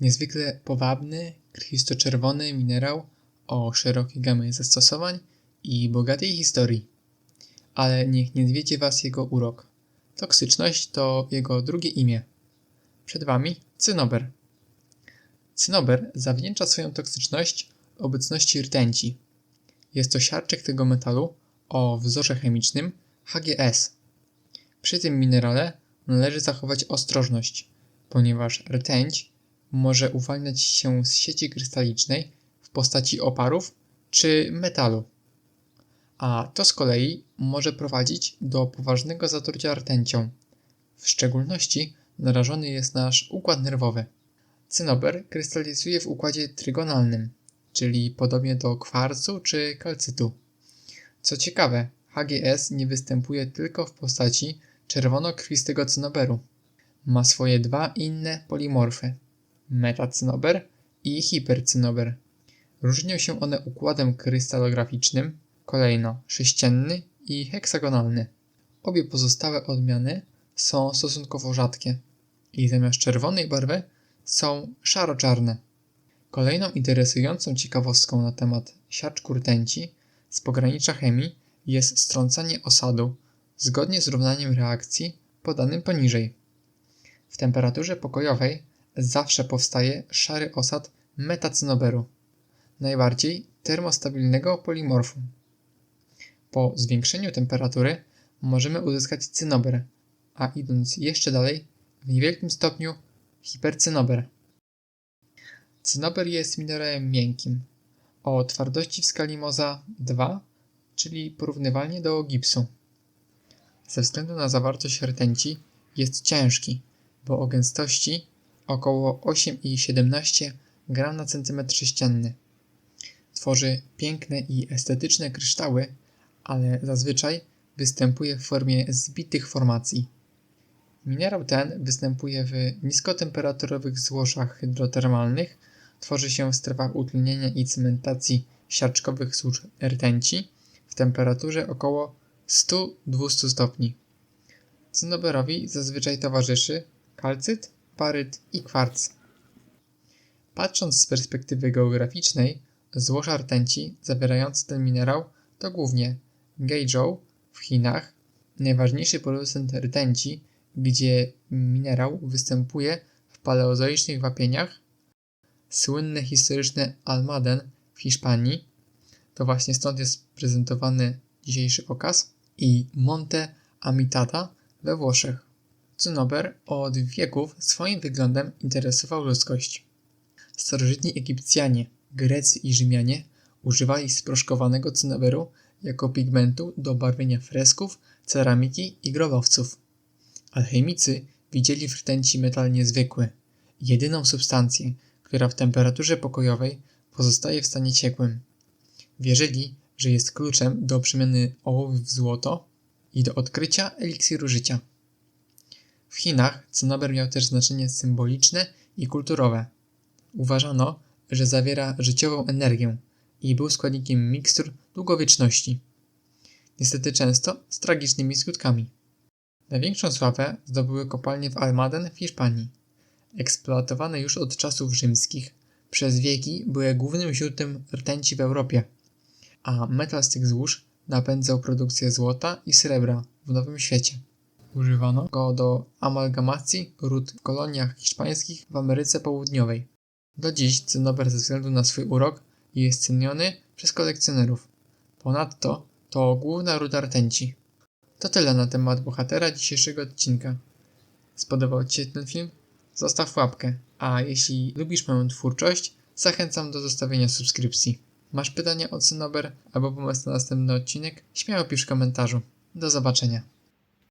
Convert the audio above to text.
Niezwykle powabny, krwisto-czerwony minerał o szerokiej gamie zastosowań i bogatej historii. Ale niech nie zwiedzie Was jego urok. Toksyczność to jego drugie imię. Przed Wami cynober. Cynober zawdzięcza swoją toksyczność obecności rtęci. Jest to siarczek tego metalu o wzorze chemicznym HGS. Przy tym minerale należy zachować ostrożność, ponieważ rtęć może uwalniać się z sieci krystalicznej w postaci oparów czy metalu. A to z kolei może prowadzić do poważnego zatrucia rtęcią. W szczególności narażony jest nasz układ nerwowy. Cynober krystalizuje w układzie trygonalnym, czyli podobnie do kwarcu czy kalcytu. Co ciekawe, HGS nie występuje tylko w postaci czerwono-krwistego cynoberu. Ma swoje dwa inne polimorfy metacynober i hipercynober. Różnią się one układem krystalograficznym, kolejno sześcienny i heksagonalny. Obie pozostałe odmiany są stosunkowo rzadkie i zamiast czerwonej barwy są szaro-czarne. Kolejną interesującą ciekawostką na temat siaczku rtęci z pogranicza chemii jest strącanie osadu zgodnie z równaniem reakcji podanym poniżej. W temperaturze pokojowej zawsze powstaje szary osad metacynoberu, najbardziej termostabilnego polimorfu. Po zwiększeniu temperatury możemy uzyskać cynober, a idąc jeszcze dalej, w niewielkim stopniu hipercynober. Cynober jest minerałem miękkim, o twardości w skali Moza 2, czyli porównywalnie do gipsu. Ze względu na zawartość rtęci jest ciężki, bo o gęstości około 8,17 g na centymetr sześcienny. Tworzy piękne i estetyczne kryształy, ale zazwyczaj występuje w formie zbitych formacji. Minerał ten występuje w niskotemperaturowych złożach hydrotermalnych, tworzy się w strefach utlenienia i cementacji siarczkowych złóż rtęci w temperaturze około 100-200 stopni. Cynoberowi zazwyczaj towarzyszy kalcyt, paryt i kwarc. Patrząc z perspektywy geograficznej, złoża rtęci zawierające ten minerał to głównie Guizhou w Chinach, najważniejszy producent rtęci, gdzie minerał występuje w paleozoicznych wapieniach, słynne historyczne Almaden w Hiszpanii, to właśnie stąd jest prezentowany dzisiejszy okaz, i Monte Amitata we Włoszech. Cynober od wieków swoim wyglądem interesował ludzkość. Starożytni Egipcjanie, Grecy i Rzymianie używali sproszkowanego cynoberu jako pigmentu do barwienia fresków, ceramiki i grobowców. Alchemicy widzieli w rtęci metal niezwykły, jedyną substancję, która w temperaturze pokojowej pozostaje w stanie ciekłym. Wierzyli, że jest kluczem do przemiany ołów w złoto i do odkrycia eliksiru życia. W Chinach cynober miał też znaczenie symboliczne i kulturowe. Uważano, że zawiera życiową energię i był składnikiem mikstur długowieczności. Niestety często z tragicznymi skutkami. Największą sławę zdobyły kopalnie w Almaden w Hiszpanii. Eksploatowane już od czasów rzymskich, przez wieki były głównym źródłem rtęci w Europie, a metal z tych złóż napędzał produkcję złota i srebra w Nowym Świecie. Używano go do amalgamacji ród w koloniach hiszpańskich w Ameryce Południowej. Do dziś cynober ze względu na swój urok jest ceniony przez kolekcjonerów. Ponadto to główna ruda rtęci. To tyle na temat bohatera dzisiejszego odcinka. Spodobał Ci się ten film? Zostaw łapkę, a jeśli lubisz moją twórczość, zachęcam do zostawienia subskrypcji. Masz pytania o cynober albo pomysł na następny odcinek? Śmiało pisz w komentarzu. Do zobaczenia.